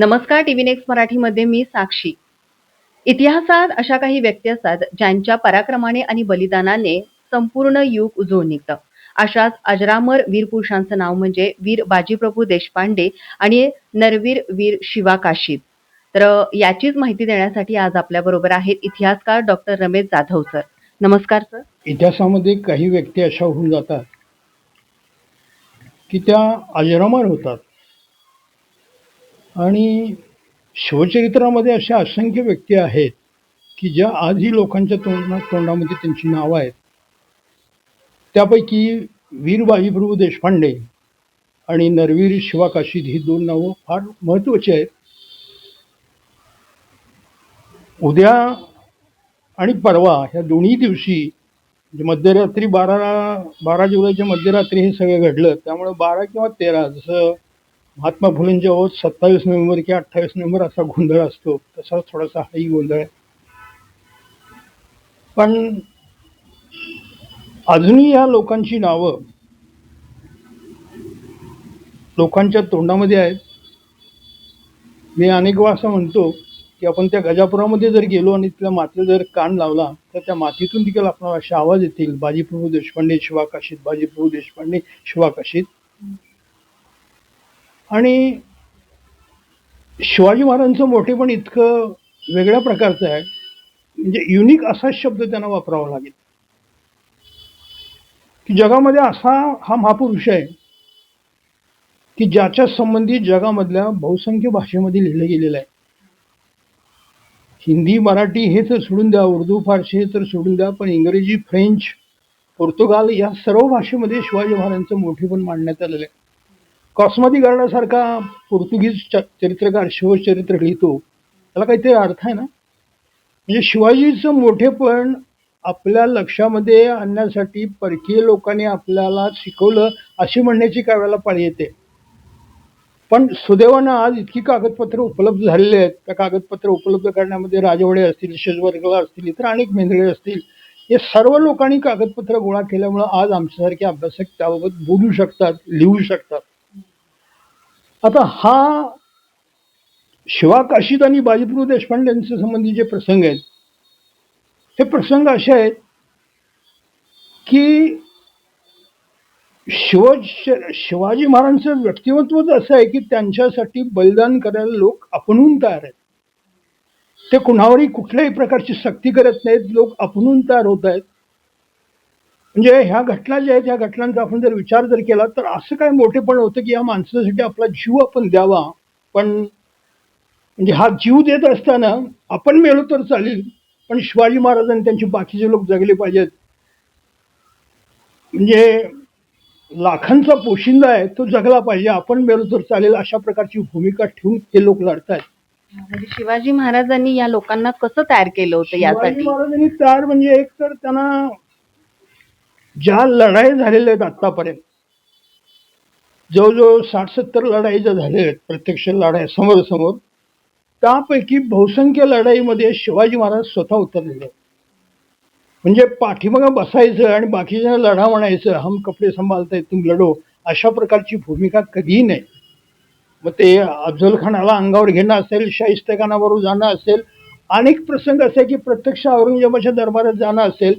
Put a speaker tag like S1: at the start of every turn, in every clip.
S1: नमस्कार TV next मराठीमध्ये मी साक्षी. इतिहासात अशा काही व्यक्ती असतात ज्यांच्या पराक्रमाने आणि बलिदानाने संपूर्ण युग उजळून निघतं. अशाच अजरामर वीर पुरुषांचं नाव म्हणजे वीर बाजीप्रभू देशपांडे आणि नरवीर वीर शिवा काशीद. तर याचीच माहिती देण्यासाठी आज आपल्या बरोबर आहेत इतिहासकार डॉक्टर रमेश जाधव सर. नमस्कार सर.
S2: इतिहासामध्ये काही व्यक्ती अशा होऊन जातात की त्या अजरामर होतात. आणि शिवचरित्रामध्ये अशा असंख्य व्यक्ती आहेत की ज्या आजही लोकांच्या तोंडा तोंडामध्ये त्यांची नावं आहेत. त्यापैकी वीर बाजीप्रभू देशपांडे आणि नरवीर शिवा काशीद ही दोन नावं फार महत्त्वाची आहेत. उद्या आणि परवा ह्या दोन्ही दिवशी म्हणजे मध्यरात्री बारा बारा जुलैच्या मध्यरात्री हे सगळं घडलं त्यामुळे बारा किंवा तेरा जसं महात्मा फुलेंच्या ओत सत्तावीस नोव्हेंबर किंवा अठ्ठावीस नोव्हेंबर असा गोंधळ असतो. तसाच थोडासा हाही गोंधळ आहे. पण अजूनही या लोकांची नावं लोकांच्या तोंडामध्ये आहेत. मी अनेक वेळा असं म्हणतो की आपण त्या गजापुरामध्ये जर गेलो आणि तिथल्या मातीला जर कान लावला तर त्या मातीतून देखील आपल्याला असे आवाज येतील. बाजीप्रभू देशपांडे शिवाकाशीत. बाजीप्रभू देशपांडे शिवाकाशीत. आणि शिवाजी महाराजांचं मोठेपण इतकं वेगळ्या प्रकारचं आहे. म्हणजे युनिक असा शब्द त्यांना वापरावा लागेल. की जगामध्ये असा हा महापुरुष आहे की ज्याच्या संबंधित जगामधल्या बहुसंख्य भाषेमध्ये लिहिलं गेलेलं आहे. हिंदी मराठी हे तर सोडून द्या उर्दू फारसी हे तर सोडून द्या पण इंग्रजी फ्रेंच पोर्तुगाल या सर्व भाषेमध्ये शिवाजी महाराजांचं मोठेपण मांडण्यात आलेलं आहे. कॉस्मॉदी गार्डासारखा पोर्तुगीज च- चरित्रकार शिवचरित्र लिहितो त्याला काहीतरी अर्थ आहे ना? म्हणजे शिवाजीचं मोठेपण आपल्या लक्षामध्ये आणण्यासाठी परकीय लोकांनी आपल्याला शिकवलं अशी म्हणण्याची काय वेळेला पाळी येते. पण सुदैवानं आज इतकी कागदपत्र उपलब्ध झालेली आहेत. त्या कागदपत्र उपलब्ध करण्यामध्ये राजवडे असतील शेजवर्गला असतील इतर अनेक मेंदळे असतील हे सर्व लोकांनी कागदपत्र गोळा केल्यामुळं आज आमच्यासारखे अभ्यासक त्याबाबत बोलू शकतात लिहू शकतात. आता हा शिवा काशीद आणि बाजीप्रभू देशपांडे यांच्या संबंधी जे प्रसंग आहेत हे प्रसंग असे आहेत की शिव शिवाजी महाराजांचं व्यक्तिमत्वच असं आहे की त्यांच्यासाठी बलिदान करायला लोक आपणून तयार आहेत. ते कुणावरही कुठल्याही प्रकारची सक्ती करत नाहीत लोक आपणून तयार होत आहेत. म्हणजे ह्या घटना ज्या आहेत ह्या घटनांचा आपण जर विचार जर केला तर असं काय मोठेपण होतं की या माणसासाठी आपला जीव आपण द्यावा. पण म्हणजे हा जीव देत असताना आपण मेलो तर चालेल पण शिवाजी महाराजांनी त्यांचे बाकीचे लोक जगले पाहिजेत. म्हणजे लाखांचा पोशिंदा आहे तो जगला पाहिजे आपण मेलो तर चालेल अशा प्रकारची भूमिका ठेवून हे लोक लढतायत.
S1: म्हणजे शिवाजी महाराजांनी या लोकांना कसं तयार केलं होतं यासाठी?
S2: महाराजांनी तयार म्हणजे एक तर त्यांना ज्या लढाई झालेल्या आहेत आतापर्यंत जवळजवळ साठ सत्तर लढाई ज्या झालेल्या आहेत प्रत्यक्ष लढाई समोर समोर त्यापैकी बहुसंख्य लढाईमध्ये शिवाजी महाराज स्वतः उतरलेले आहेत. म्हणजे पाठीमागं बसायचं आणि बाकीच्या लढा म्हणायचं हम कपडे सांभाळताय तुम लढो अशा प्रकारची भूमिका कधीही नाही. मग ते अफजल खानाला अंगावर घेणं असेल शाहिस्तेखानाबरोबर जाणं असेल अनेक प्रसंग असे की प्रत्यक्ष औरंगजेबाच्या दरबारात जाणं असेल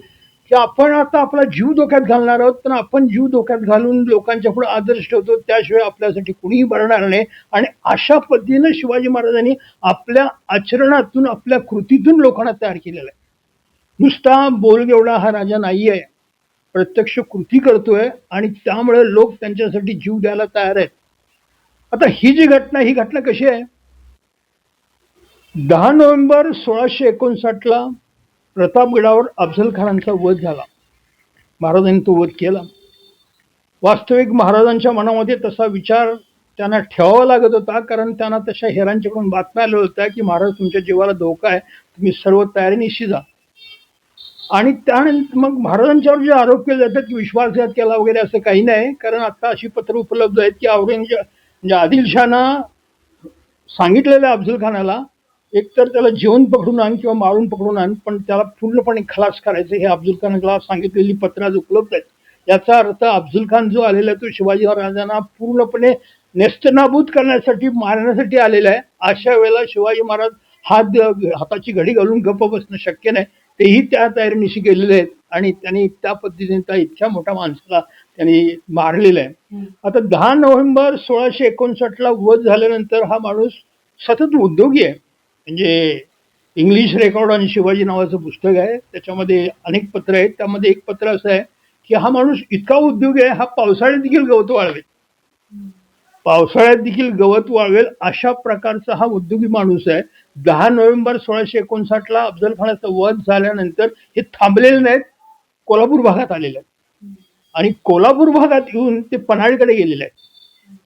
S2: की आपण आता आपला जीव धोक्यात घालणार आहोत पण आपण जीव धोक्यात घालून लोकांच्या पुढे आदर्श ठेवतो त्याशिवाय आपल्यासाठी कुणीही भरणार नाही. आणि अशा पद्धतीनं शिवाजी महाराजांनी आपल्या आचरणातून आपल्या कृतीतून लोकांना तयार केलेलं आहे. नुसता बोलगेवढा हा राजा नाही आहे. प्रत्यक्ष कृती करतोय आणि त्यामुळे लोक त्यांच्यासाठी जीव द्यायला तयार आहेत. आता ही जी घटना ही घटना कशी आहे? दहा नोव्हेंबर सोळाशे एकोणसाठला प्रतापगडावर अफजलखानांचा वध झाला. महाराजांनी तो वध केला. वास्तविक महाराजांच्या मनामध्ये तसा विचार त्यांना ठेवावा लागत होता कारण त्यांना तशा हेरांच्याकडून बातम्या आल्या होत्या की महाराज तुमच्या जीवाला धोका आहे तुम्ही सर्व तयारीनिशी जा आणि त्यानंतर मग महाराजांच्यावर जे आरोप केले जातात की विश्वासघात केला वगैरे असं काही नाही कारण आता अशी पत्र उपलब्ध आहेत की औरंगजेब म्हणजे आदिलशहानं सांगितलेलं आहे अफजल खानाला एकतर त्याला जिवंत पकडून आण किंवा मारून पकडून आण पण त्याला पूर्णपणे खलास करायचं हे अफजल खानाला सांगितलेली पत्र आज उपलब्ध आहेत. याचा अर्थ अफजल खान जो आलेला आहे तो शिवाजी महाराजांना पूर्णपणे नेस्तनाबूत करण्यासाठी मारण्यासाठी आलेला आहे. अशा वेळेला शिवाजी महाराज हात हाताची घडी घालून गप्प बसणं शक्य नाही. तेही त्या तयारीनिशी गेलेले आहेत आणि त्यांनी त्या पद्धतीने त्या इतक्या मोठ्या माणसाला त्यांनी मारलेलं आहे. आता दहा नोव्हेंबर सोळाशे एकोणसाठला वध झाल्यानंतर हा माणूस सतत उद्योगी आहे. म्हणजे इंग्लिश रेकॉर्ड आणि शिवाजी नावाचं पुस्तक आहे. त्याच्यामध्ये अनेक पत्र आहेत. त्यामध्ये एक पत्र असं आहे की हा माणूस इतका उद्योग आहे हा पावसाळ्यात देखील गवत वाळवेल. पावसाळ्यात देखील गवत वाळवेल अशा प्रकारचा हा उद्योगी माणूस आहे. दहा नोव्हेंबर सोळाशे एकोणसाठला अफजल खानाचा वध झाल्यानंतर हे थांबलेले नाहीत कोल्हापूर भागात आलेले आहेत. आणि कोल्हापूर भागात येऊन ते पन्हाळीकडे गेलेले आहेत.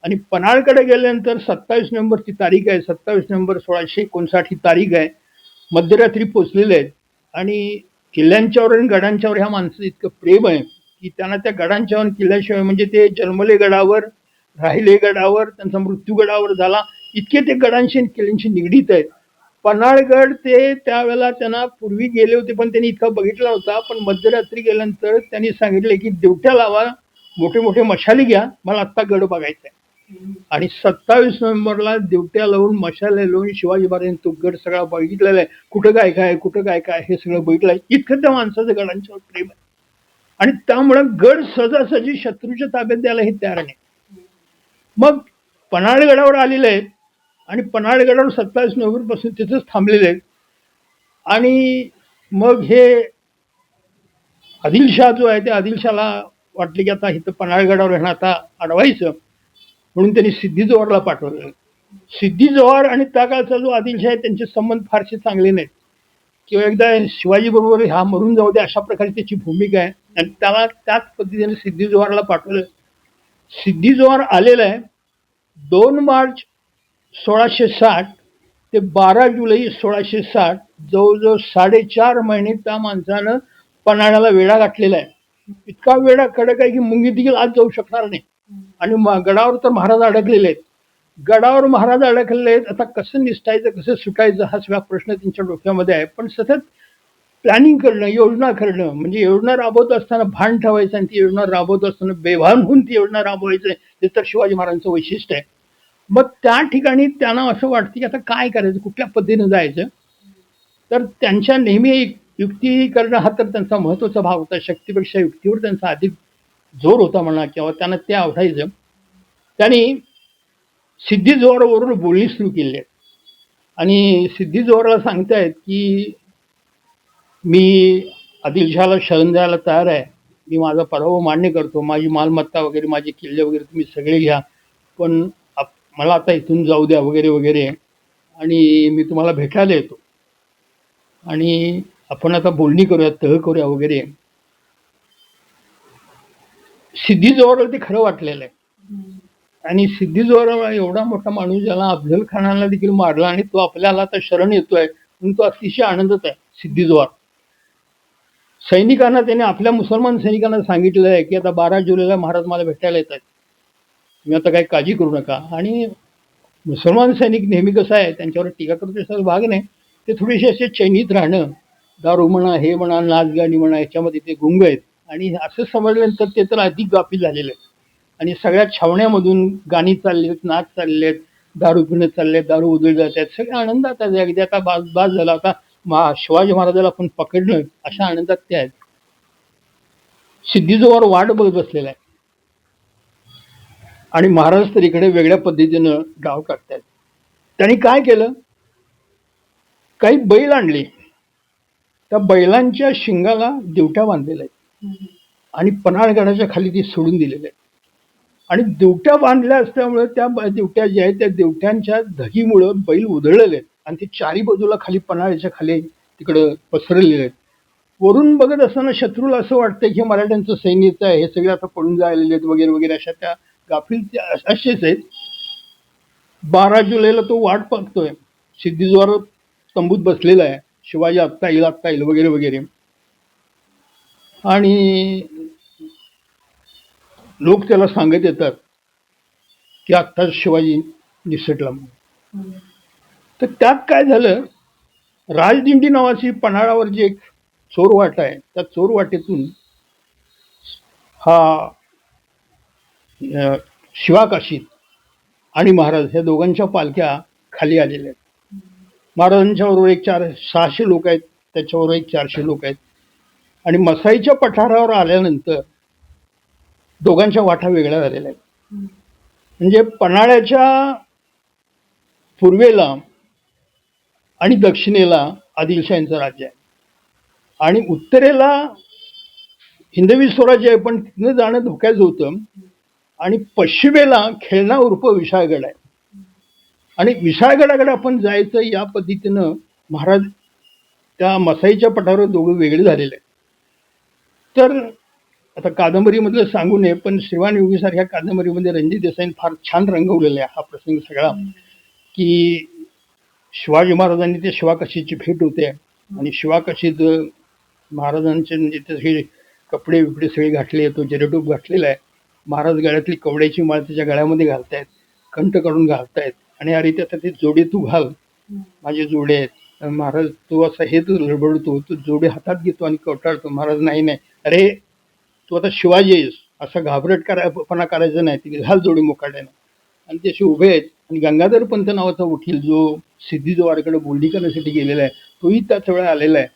S2: आणि पन्हाळकडे गेल्यानंतर सत्तावीस नोव्हेंबरची तारीख आहे. सत्तावीस नोव्हेंबर सोळाशे एकोणसाठ ही तारीख आहे. मध्यरात्री पोचलेले आहेत. आणि किल्ल्यांच्यावर आणि गडांच्यावर ह्या माणसाचं इतकं प्रेम आहे की त्यांना त्या गडांच्यावर किल्ल्याशिवाय म्हणजे ते जन्मले गडावर राहिले गडावर त्यांचा मृत्यू गडावर झाला. इतके ते गडांशी आणि किल्ल्यांशी निगडीत आहेत. पन्हाळगड ते त्यावेळेला त्यांना पूर्वी गेले होते पण त्यांनी इतका बघितला होता. पण मध्यरात्री गेल्यानंतर त्यांनी सांगितले की देवट्या लावा मोठे मोठे मशाली घ्या. मला आत्ता गड बघायचा आहे आणि सत्तावीस नोव्हेंबरला दिवट्या लावून मशाले लावून शिवाजी महाराजांनी तो गड सगळा बघितलेला आहे. कुठं काय काय कुठं काय काय हे सगळं बघितलं आहे इतकं त्या माणसाचं गडांच्यावर प्रेम आहे. आणि त्यामुळे गड सहजासहजी शत्रूच्या ताब्यात द्यायला हे तयार नाही. मग पन्हाळगडावर आलेले आहेत. आणि पन्हाळगडावर सत्तावीस नोव्हेंबरपासून तिथंच थांबलेले आहेत. आणि मग हे आदिलशाह जो आहे त्या आदिलशाहला वाटले की आता इथं पन्हाळगडावर येणं आता अडवायचं. म्हणून त्यांनी सिद्धी जोहरला पाठवलं. सिद्धी जोहर आणि त्या काळचा जो आदिलशाही आहे त्यांचे संबंध फारसे चांगले नाहीत. किंवा एकदा शिवाजी बरोबर हा मरून जाऊ दे अशा प्रकारे त्याची भूमिका आहे. आणि त्याला त्याच पद्धतीने सिद्धी जोहरला पाठवलं. सिद्धी जोहर आलेला आहे दोन मार्च सोळाशे साठ ते बारा जुलै सोळाशे साठ जवळजवळ साडेचार महिने त्या माणसानं पन्हाळ्याला वेढा गाठलेला आहे. इतका वेढा कडक आहे की मुंगी देखील आज जाऊ शकणार नाही. आणि म- गडावर तर महाराज अडकलेले आहेत. गडावर महाराज अडकलेले आहेत. आता कसं निसटायचं कसं सुटायचं हा सगळा प्रश्न त्यांच्या डोक्यामध्ये आहे. पण सतत प्लॅनिंग करणं योजना करणं म्हणजे योजना राबवत असताना भान ठेवायचं आणि ती योजना राबवत असताना बेभान होऊन ती योजना राबवायचं हे तर शिवाजी महाराजांचं वैशिष्ट्य आहे. मग त्या ठिकाणी त्यांना असं वाटतं की आता काय करायचं कुठल्या पद्धतीनं जायचं? तर त्यांच्या नेहमी युक्ती करणं हा तर त्यांचा महत्त्वाचा भाग होता. शक्तीपेक्षा युक्तीवर त्यांचा अधिक जोर होता म्हणा किंवा त्यांना ते आवडायचं. त्यांनी सिद्धी जोरावरून बोलणी सुरू केली आहे. आणि सिद्धी जोराला सांगतायत की मी आदिलशहाला शरण द्यायला तयार आहे. मी माझा पराभव मान्य करतो. माझी मालमत्ता वगैरे माझे किल्ले वगैरे तुम्ही सगळे घ्या. पण आप- मला आता इथून जाऊ द्या वगैरे वगैरे. आणि मी तुम्हाला भेटायला येतो. आणि आपण आता बोलणी करूया तह करूया वगैरे. सिद्धी ते खरं वाटलेलं आहे. आणि सिद्धी एवढा मोठा माणूस ज्याला अफजल खानाला देखील मारला आणि तो आपल्याला आता शरण येतोय म्हणून तो अतिशय आनंदात आहे सिद्धी जोहर सैनिकांना त्याने आपल्या मुसलमान सैनिकांना सांगितलं आहे की आता बारा जुलैला महाराज मला भेटायला येत आहेत. तुम्ही आता काही काळजी करू नका. आणि मुसलमान सैनिक नेहमी कसं आहे त्यांच्यावर टीका करतो भाग नाही. ते थोडेसे असे चैनीत राहणं दारू म्हणा हे म्हणा नाचगाणी म्हणा याच्यामध्ये ते गुंग आहेत. आणि असं समजल्यानंतर ते तर अधिक गाफील झालेलं आहे आणि सगळ्या छावण्यामधून गाणी चालली आहेत नाच चालले आहेत दारू पिणं चालले आहेत दारू उदळ जात आहेत. सगळे आनंदात आहेत. अगदी आता बाज बाज झाला. आता मा शिवाजी महाराजाला आपण पकडलं अशा आनंदात ते आहेत. सिद्धीजोवर वाट बघत बसलेला आहे. आणि महाराज तर इकडे वेगळ्या पद्धतीनं डाव टाकतायत त्यांनी काय केलं? काही बैल आणले. त्या बैलांच्या शिंगाला दिवट्या बांधलेल्या आहेत. आणि पन्हाळगडाच्या खाली ती सोडून दिलेले आणि देवट्या बांधल्या असल्यामुळे त्या देवट्या ज्या आहेत त्या देवट्यांच्या धगीमुळं बैल उधळलेले आहेत. आणि ते चारी बाजूला खाली पन्हाळ्याच्या खाली तिकडं पसरलेले आहेत. वरून बघत असताना शत्रूला असं वाटतंय की मराठ्यांचं सैन्यचं आहे हे सगळे आता पळून जायलेले आहेत वगैरे वगैरे अशा त्या गाफील असेच आहेत. बारा जुलैला तो वाट पाहतोय. सिद्धीजवळ तंबूत बसलेला आहे. शिवाजी आत्ता येईल आत्ता येईल वगैरे वगैरे. आणि लोक त्याला सांगत येतात की आत्ताच शिवाजी निसटला म्हणून. तर त्यात काय झालं? राजदिंडी नावाची पन्हाळावर जी एक चोरवाट आहे त्या चोरवाटेतून हा शिवाकाशीत आणि महाराज ह्या दोघांच्या पालख्या खाली आलेल्या आहेत. महाराजांच्या बरोबर एक चार सहाशे लोक आहेत त्याच्याबरोबर एक चारशे लोक आहेत. आणि मसाईच्या पठारावर आल्यानंतर दोघांच्या वाटा वेगळ्या झालेल्या आहेत. म्हणजे पन्हाळ्याच्या पूर्वेला आणि दक्षिणेला आदिलशाहींचं राज्य आहे. आणि उत्तरेला हिंदवी स्वराज्य आहे पण तिथनं जाणं धोक्याचं होतं. आणि पश्चिमेला खेळणा उर्फ विशाळगड आहे. आणि विशाळगडाकडे आपण जायचं या पद्धतीनं महाराज त्या मसाईच्या पठारावर दोघं वेगळे झालेले आहेत. तर आता कादंबरीमधलं सांगू नये पण श्रीवान योगीसारख्या कादंबरीमध्ये रणजित देसाईने फार छान रंगवलेला आहे हा प्रसंग सगळा. की शिवाजी महाराजांनी ते शिवाकाशीची भेट होते आणि शिवाकाशीत महाराजांचे म्हणजे ते सगळे कपडे बिपडे सगळे घातले तो जरेटूप घातलेला आहे. महाराज गळ्यातली कवड्याची माळ त्याच्या गळ्यामध्ये घालतायत कंठ काढून घालतायत. आणि अरे त्याचा ते जोडे तू घाल. माझे जोडे आहेत. महाराज तू असा हे तू लडबडतो तू जोडे हातात घेतो आणि कवटाळतो. महाराज नाही नाही. अरे तू आता शिवाजी आहेस. असा घाबरट करायपणा करायचा नाही. तिथे घाल जोडी मोकाट्यानं आणि ते असे उभे आहेत. आणि गंगाधर पंत नावाचा वकील जो सिद्धीजवारकडे बोलणी करण्यासाठी गेलेला आहे तोही त्याच वेळा आलेला आहे.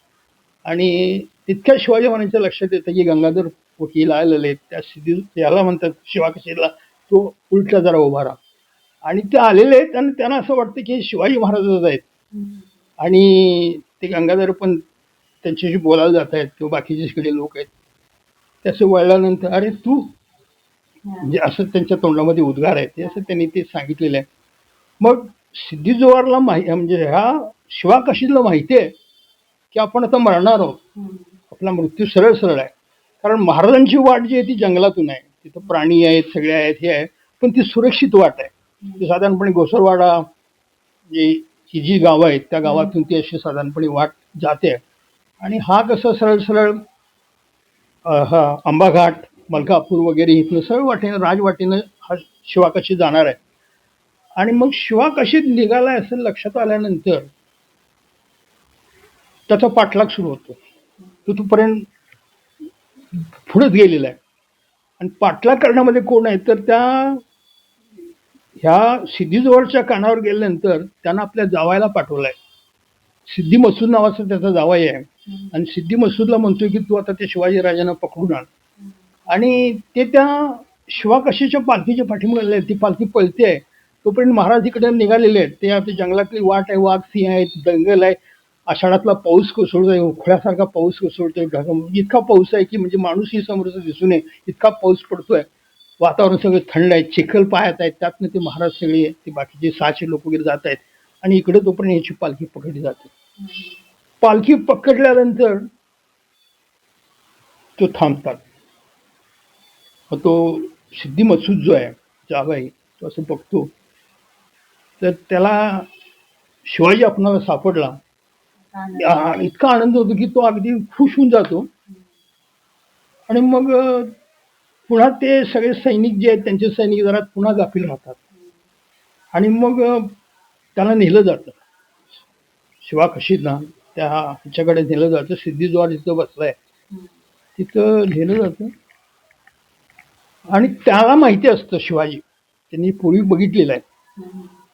S2: आणि तितक्या शिवाजी महाराजांच्या लक्षात येतं की गंगाधर वकील आलेले आहेत. त्या सिद्धी याला म्हणतात शिवाकशीला तो उलटा जरा उभा राहा. आणि ते आलेले आहेत आणि त्यांना असं वाटतं की शिवाजी महाराजच आहेत. आणि ते गंगाधर पण त्यांच्याशी बोलायला जात आहेत. किंवा बाकीचे सगळे लोक आहेत. त्याचे वळल्यानंतर अरे तू म्हणजे असं त्यांच्या तोंडामध्ये उद्गार आहे ते असं त्यांनी ते सांगितलेलं आहे. मग सिद्धी जोवारला माहिती म्हणजे ह्या शिवाकाशीला माहिती आहे? की आपण आता मरणार आहोत. आपला मृत्यू सरळ सरळ आहे. कारण महाराजांची वाट जी आहे ती जंगलातून आहे. तिथं प्राणी आहेत सगळे आहेत हे आहे. पण ती सुरक्षित वाट आहे. ती साधारणपणे गोसरवाडा जी ही जी गावं आहेत त्या गावातून ती अशी साधारणपणे वाट जाते. आणि हा कसं सरळ सरळ हा आंबाघाट मलकापूर वगैरे इथनं सर्व वाटेनं राजवाटेनं हा शिवाकाशी जाणार आहे. आणि मग शिवाकाशीत आहे असं लक्षात आल्यानंतर त्याचा पाठलाग सुरू होतो. तो तोपर्यंत पुढेच गेलेला आहे. आणि पाठलाग करण्यामध्ये कोण आहे? तर त्या ह्या सिद्धीजवळच्या कानावर गेल्यानंतर त्यांना आपल्या जावायला पाठवलं आहे सिद्धी मसूद नावाचा त्याचा जावाई आहे. आणि सिद्धी मसूदला म्हणतोय की तू आता ते शिवाजी राजांना पकडून आण. आणि ते त्या शिवाकाशीच्या पालखीच्या पाठीमागे आले ती पालखी पळते आहे. तोपर्यंत महाराज इकडे निघालेले आहेत. ते आता जंगलातली वाट आहे वाघ सिंह आहेत दंगल आहे. आषाढातला पाऊस कोसळतोय उखळ्यासारखा पाऊस कोसळतोय. ढग इतका पाऊस आहे की म्हणजे माणूसही समोरच दिसू नये इतका पाऊस पडतोय. वातावरण सगळं थंड आहे. चिखल पायात आहेत. त्यातनं ते महाराज सगळे ते बाकीचे सहाशे लोक वगैरे जात आहेत. आणि इकडे तोपर्यंत याची पालखी पकडली जाते. पालखी पकडल्यानंतर तो थांबतात. मग तो सिद्धी मसूद जो आहे जावाई तो असं बघतो. तर त्याला शिवाजी आपणाला सापडला. इतका आनंद होतो की तो अगदी खुश होऊन जातो. आणि मग पुन्हा ते सगळे सैनिक जे आहेत त्यांचे सैनिक जरा पुन्हा गाफील राहतात. आणि मग त्यांना त्याला नेलं जातं. शिवा ना त्या हिच्याकडे नेलं जातं. सिद्धीद्वार जिथं बसलाय तिथं नेलं जातं. आणि त्याला माहिती असतं शिवाजी. त्यांनी पूर्वी बघितलेलं आहे.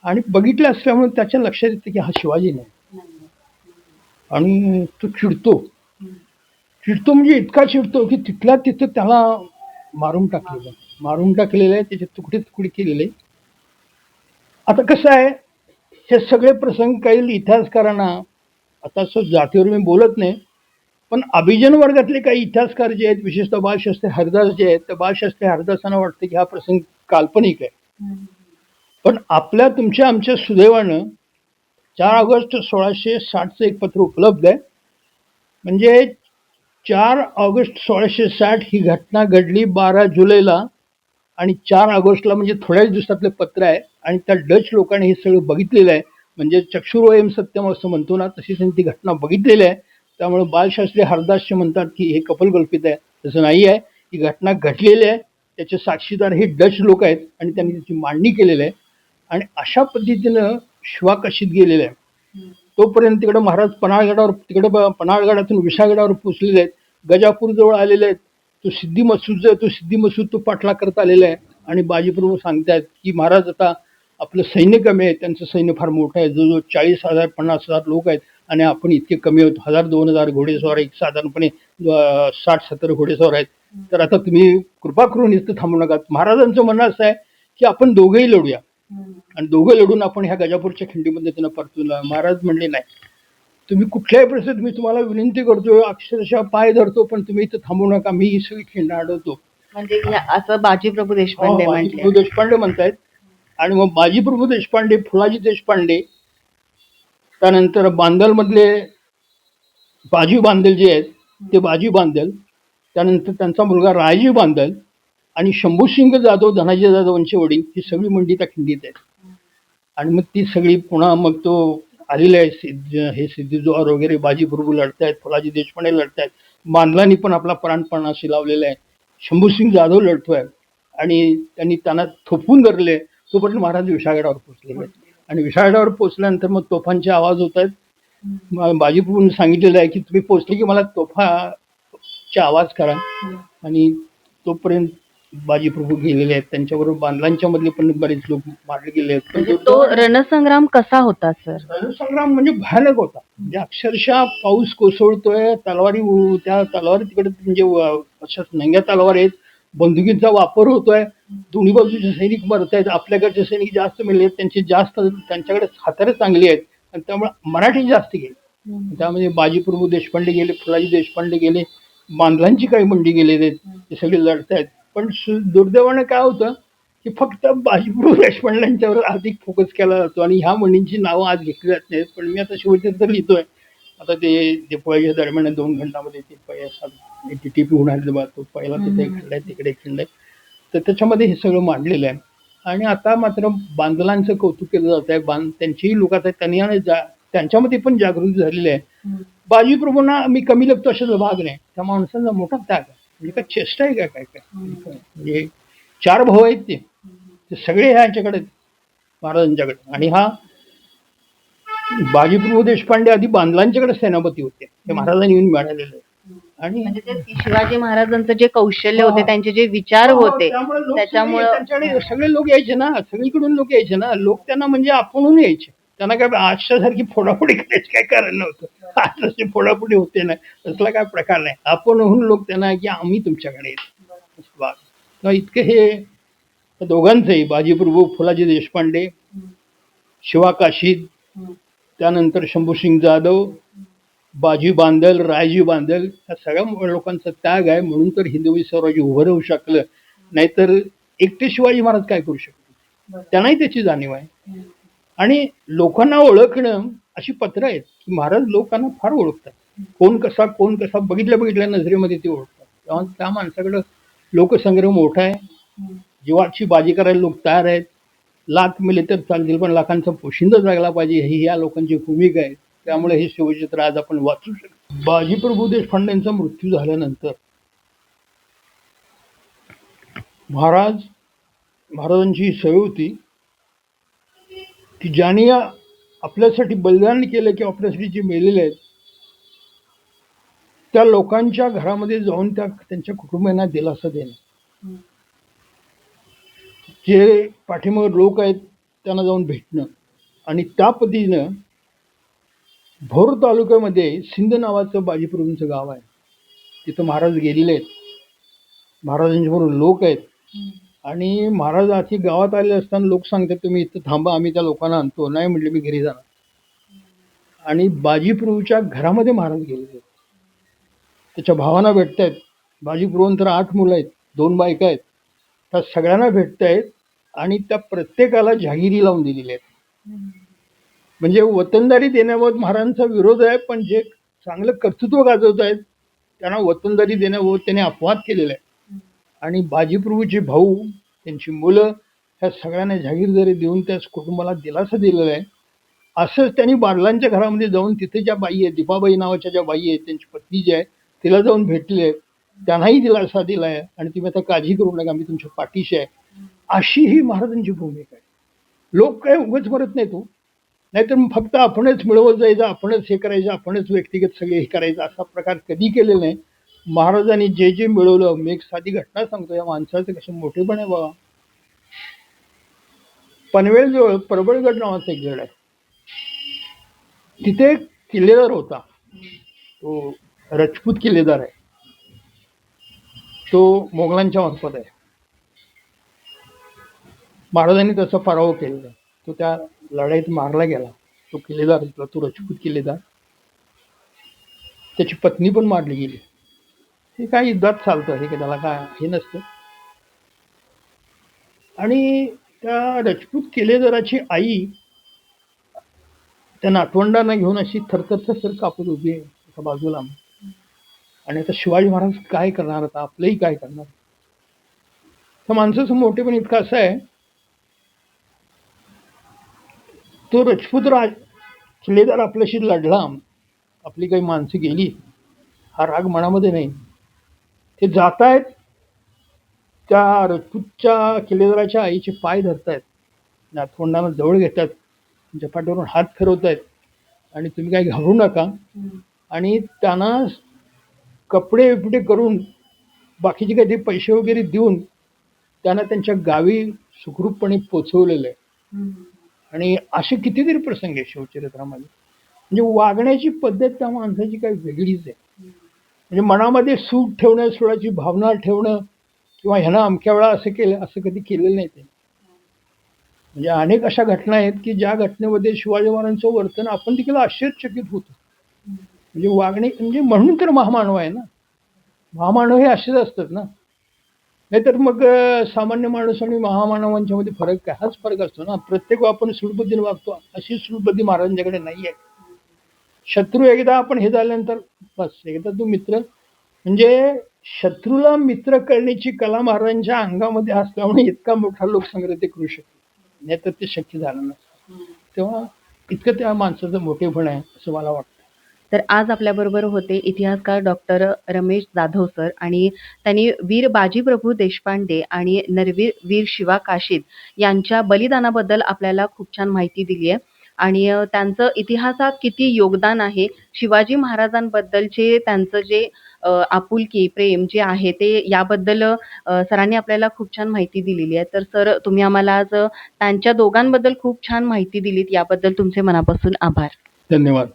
S2: आणि बघितलं असल्यामुळे त्याच्या लक्षात येतं की हा शिवाजी नाही. आणि तो चिडतो. चिडतो म्हणजे इतका चिडतो की तिथल्या तिथं त्याला मारून टाकलेलं मारून टाकलेलं आहे त्याचे तुकडे तुकडे केलेले आता कसं आहे हे सगळे प्रसंग काही इतिहासकारांना आता असं जातीवर मी बोलत नाही पण अभिजन वर्गातले काही इतिहासकार जे आहेत विशेषतः बाळशास्त्री हरदास जे आहेत त्या बाळशास्त्री हरदासांना वाटतं की हा प्रसंग काल्पनिक आहे. पण आपल्या तुमच्या आमच्या सुदैवानं चार ऑगस्ट सोळाशे साठचं एक पत्र उपलब्ध आहे. म्हणजे चार ऑगस्ट सोळाशे साठ ही घटना घडली बारा जुलैला आणि चार ऑगस्टला म्हणजे थोड्याच दिवसातलं पत्र आहे. आणि त्या डच लोकांनी हे सगळं बघितलेलं आहे. म्हणजे चक्षुरोयम सत्यम असं म्हणतो ना तशी त्यांनी ती घटना बघितलेली आहे. त्यामुळे बालशास्त्री हरदासचे म्हणतात की हे कपलकल्पित आहे तसं नाही आहे. ही घटना घडलेली आहे. त्याचे साक्षीदार हे डच लोक आहेत आणि त्यांनी त्याची मांडणी केलेली आहे. आणि अशा पद्धतीनं श्वाकशीत गेलेलं आहे. तोपर्यंत तिकडे महाराज पन्हाळगडावर तिकडे ब- पन्हाळगडातून विशाळगडावर पोचलेले आहेत. गजापूरजवळ आलेले आहेत. तो सिद्धी मसूद जो आहे तो सिद्धी मसूद तो पाठला करत आलेला आहे. आणि बाजीप्रभू सांगतायत की महाराज आता आपलं सैन्य कमी आहे त्यांचं सैन्य फार मोठं आहे. जवळजवळ चाळीस हजार पन्नास हजार लोक आहेत आणि आपण इतके कमी आहोत. हजार दोन हजार घोडेस्वार एक साधारणपणे साठ सत्तर घोडेस्वार आहेत. तर आता तुम्ही कृपा करून इथं थांबू नका. महाराजांचं म्हणणं असं आहे की आपण दोघंही लढूया. आणि दोघं लढून आपण ह्या गजापूरच्या खिंडीमध्ये त्यांना परतून लावू. महाराज म्हणले नाही. तुम्ही कुठल्याही परिस्थितीत मी तुम्हाला विनंती करतो अक्षरशः पाय धरतो पण तुम्ही इथं थांबू नका. मी ही सगळी खिंड अडवतो
S1: म्हणजे असं बाजीप्रभू देशपांडे
S2: हो, देशपांडे म्हणतायत. आणि मग बाजीप्रभू देशपांडे फुलाजी देशपांडे त्यानंतर बांदलमधले बाजी बांदल जे आहेत ते बाजी बांदल त्यानंतर त्यांचा मुलगा रायजी बांदल आणि शंभूसिंग जाधव धनाजी जाधवांचे वडील ही सगळी मंडी त्या खिंडीत आहेत. आणि मग ती सगळी पुन्हा मग तो आलेले आहे सिद्ध हे सिद्धीजोहार वगैरे बाजीप्रभू लढतायत फुलाजी देशपांडे लढतायत. बांधलांनी पण आपला प्राणपणाशी लावलेला आहे. शंभूसिंग जाधव लढतोय. आणि त्यांनी त्यांना थोपून धरले. तोपर्यंत महाराज विशाळगडावर पोहोचलेले आहेत. आणि विशाळगडावर पोहोचल्यानंतर मग तोफांचे आवाज होत आहेत. मग बाजीप्रभूंनी सांगितलेलं आहे की तुम्ही पोहोचले की मला तोफाचे आवाज करा. आणि तोपर्यंत बाजीप्रभू गेलेले आहेत. त्यांच्याबरोबर बांधलांच्या मधले पण बरेच लोक मारले गेले आहेत.
S1: म्हणजे तो रणसंग्राम कसा होता सर?
S2: रणसंग्राम म्हणजे भयानक होता. म्हणजे अक्षरशः पाऊस कोसळतोय तलवारी त्या तलवारी तिकडे म्हणजे अशा नंग्या तलवार आहेत. बंदुकीचा वापर होतोय. दोन्ही बाजूचे सैनिक मरत आहेत आपल्याकडचे सैनिक जास्त मिळले आहेत त्यांचे जास्त त्यांच्याकडे हातारे चांगली आहेत. आणि त्यामुळे मराठी जास्त गेले. त्यामध्ये बाजीप्रभू देशपांडे गेले फुलाजी देशपांडे गेले बांधलांची काही मंडी गेलेले आहेत ते सगळे लढत आहेत. पण दुर्दैवानं काय होतं की फक्त बाजीप्रभू देशपांड्यांच्यावर अधिक फोकस केला जातो आणि ह्या मंडींची नावं आज घेतली जात नाहीत. पण मी आता शिवचरित्र लिहितोय. आता ते दिपवाळीच्या दरम्यान दोन घंटामध्ये ते पहिला टी टी पी तो पहिला तिथे खंड आहे तिकडे खंड आहे तर त्याच्यामध्ये हे सगळं मांडलेलं आहे. आणि आता मात्र बांधलांचं कौतुक केलं जात आहे. बांध त्यांचीही लोक आता त्यांनी आणि त्यांच्यामध्ये पण जागृती झालेली आहे. बाजीप्रभूंना मी कमी लागतो अशाचा भाग नाही. त्या माणसांचा मोठा त्याग आहे. म्हणजे काय चेष्टा आहे का काय काय? म्हणजे चार भाऊ आहेत ते. सगळे ह्याच्याकडे महाराजांच्याकडे. आणि हा बाजीप्रभू देशपांडे आधी बांधलांच्याकडे सेनापती होते. ते महाराजांनी येऊन मिळालेले. आणि
S1: म्हणजे ते शिवाजी महाराजांचं जे कौशल्य होते. त्यांचे जे विचार
S2: हो,
S1: होते
S2: त्यामुळे लोक
S1: त्याच्यामुळं
S2: सगळे त्यांच्याकडे सगळे लोक यायचे ना सगळीकडून लोक यायचे ना लोक त्यांना म्हणजे आपणहून यायचे. त्यांना काय आजच्या सारखी फोडाफोडी करायची काय कारण नव्हतं. आज तसे फोडाफोडी होते नाही. तसला काय प्रकार नाही. आपणहून लोक त्यांना की आम्ही तुमच्याकडे येतो. इतकं हे दोघांचंही बाजीप्रभू फुलाजी देशपांडे शिवा काशीद त्यानंतर शंभूसिंग जाधव बाजी बांदल रायजी बांदल या सगळ्या लोकांचा त्याग आहे. म्हणून तर हिंदवी स्वराज्य उभं राहू शकलं. नाहीतर एकटे शिवाजी महाराज काय करू शकतो त्यांनाही त्याची जाणीव आहे. आणि लोकांना ओळखणं अशी पत्र आहेत की महाराज लोकांना फार ओळखतात. कोण कसा कोण कसा बघितल्या बघितल्या नजरेमध्ये ते ओळखतात. तेव्हा त्या माणसाकडं लोकसंग्रह मोठा आहे. जीवाची बाजी करायला लोक तयार आहेत. लाख मिले तर चालतील पण लाखांचा पोशिंदा जगला पाहिजे. ही या लोकांची भूमिका आहे. त्यामुळे हे शिवचित्र आज आपण वाचू शकतो. बाजीप्रभू देशपांडेंचा मृत्यू झाल्यानंतर महाराज महाराजांची ही सवय होती की ज्यांनी या आपल्यासाठी बलिदान केलं किंवा आपल्यासाठी जे मेलेले आहेत त्या लोकांच्या घरामध्ये जाऊन त्या त्यांच्या कुटुंबियांना दिलासा देणं. जे पाठीमागे लोक आहेत त्यांना जाऊन भेटणं आणि त्या पद्धतीनं भोर तालुक्यामध्ये सिंध नावाचं बाजीप्रभूंचं गाव आहे. तिथं महाराज गेलेले आहेत. महाराजांच्याबरोबर लोक आहेत. आणि महाराज अशी गावात आले असताना लोक सांगतात तुम्ही इथं थांबा आम्ही त्या लोकांना आणतो. नाही म्हटले मी घरी जाणार. आणि बाजीप्रभूच्या घरामध्ये महाराज गेलेले आहेत. त्याच्या भावांना भेटतायत बाजीप्रभूंतर आठ मुलं आहेत दोन बायका आहेत. त्या सगळ्यांना भेटतायत आणि त्या प्रत्येकाला जहागिरी लावून दिलेल्या आहेत. म्हणजे वतनदारी देण्याबाबत महाराजांचा विरोध आहे पण जे चांगलं कर्तृत्व गाजवत आहेत त्यांना वतनदारी देण्याबाबत त्यांनी अपवाद केलेला आहे. आणि बाजीप्रभूचे भाऊ त्यांची मुलं ह्या सगळ्यांना जागीरदारी देऊन त्याच कुटुंबाला दिलासा दिलेला आहे. असंच त्यांनी बारलांच्या घरामध्ये जाऊन तिथे ज्या बाई आहे दीपाबाई नावाच्या ज्या बाई आहेत त्यांची पत्नी जी आहे तिला जाऊन भेटले त्यांनाही दिलासा दिला आहे आणि तुम्ही आता काळजी करू नका मी तुमच्या पाठीशी आहे. अशी ही महाराजांची भूमिका आहे. लोक काय उगाच मरत नाही तो हो. नाहीतर मग फक्त आपणच मिळवत जायचं आपणच हे करायचं आपणच व्यक्तिगत सगळे हे करायचं असा प्रकार कधी केलेला नाही. महाराजांनी जे जे मिळवलं मी एक साधी घटना सांगतो या माणसाचं कसं मोठेपण आहे बाबा. पनवेलजवळ परबळगड नावाचा एक गड आहे. तिथे एक किल्लेदार होता. तो रजपूत किल्लेदार आहे. तो मोगलांच्या मार्फत आहे. महाराजांनी त्याचा पराभव केलेला तो त्या लढाईत मारला गेला. तो किल्लेदार होता तो रजपूत किल्लेदार. त्याची पत्नी पण मारली गेली. हे काय युद्धात चालतं हे त्याला काय हे नसतं. आणि त्या रजपूत किल्लेदाराची आई त्या नातवंडांना घेऊन अशी थरथर थरथर कापत उभी आहे एका बाजूला. आणि आता शिवाजी महाराज काय करणार आता आपलंही काय करणार? त्या माणसाचं मोठेपण इतकं असं आहे तो रजपूत राज किल्लेदार आपल्याशी लढला आपली काही माणसं गेली. हा राग मनामध्ये नाही. ते जात आहेत त्या रजपूतच्या किल्लेदाराच्या आईचे पाय धरतायत. नातवंडांना जवळ घेतात. त्यांच्या पाठीवरून हात फिरवत आहेत आणि तुम्ही काही घाबरू नका. आणि त्यांना कपडे बिपडे करून बाकीचे काही ते पैसे वगैरे देऊन त्यांना त्यांच्या गावी सुखरूपपणे पोचवलेलं आहे. आणि असे कितीतरी प्रसंग आहे शिवचरित्रामध्ये. म्हणजे वागण्याची पद्धत त्या माणसाची काही वेगळीच आहे. म्हणजे मनामध्ये सूट ठेवणं सुळाची भावना ठेवणं किंवा ह्यानं अमक्या वेळा असं केलं असं कधी केलेलं नाही ते म्हणजे अनेक अशा घटना आहेत की ज्या घटनेमध्ये शिवाजी महाराजांचं वर्तन आपण देखील आश्चर्यचकित होतो. म्हणजे वागणे म्हणजे म्हणून तर महामानव आहे ना. महामानव हे असेच असतात ना. नाहीतर मग सामान्य माणूस आणि महामानवांच्या मध्ये फरक काय? हाच फरक असतो ना. प्रत्येक आपण सुडबुद्धीने वागतो. अशी सुडबुद्धी महाराजांच्याकडे नाही आहे शत्रू एकदा आपण हे झाल्यानंतर बस एकदा तू मित्र. म्हणजे शत्रूला मित्र करण्याची कला महाराजांच्या अंगामध्ये असल्यामुळे इतका मोठा लोकसंग्रह ते करू शकते नाहीतर ते शक्य झालं नसतं. तेव्हा इतकं त्या माणसाचं मोठेपण आहे असं मला वाटतं.
S1: तर आज आपल्याबरोबर होते इतिहासकार डॉक्टर रमेश जाधव सर आणि त्यांनी वीर बाजीप्रभू देशपांडे आणि नरवीर वीर शिवा काशीद यांच्या बलिदानाबद्दल आपल्याला खूप छान माहिती दिली आहे. आणि त्यांचं इतिहासात किती योगदान आहे शिवाजी महाराजांबद्दलचे त्यांचं जे आपुलकी प्रेम जे आहे ते याबद्दल सरांनी आपल्याला खूप छान माहिती दिलेली आहे. तर सर तुम्ही आम्हाला आज त्यांच्या दोघांबद्दल खूप छान माहिती दिलीत याबद्दल तुमचे मनापासून आभार.
S2: धन्यवाद.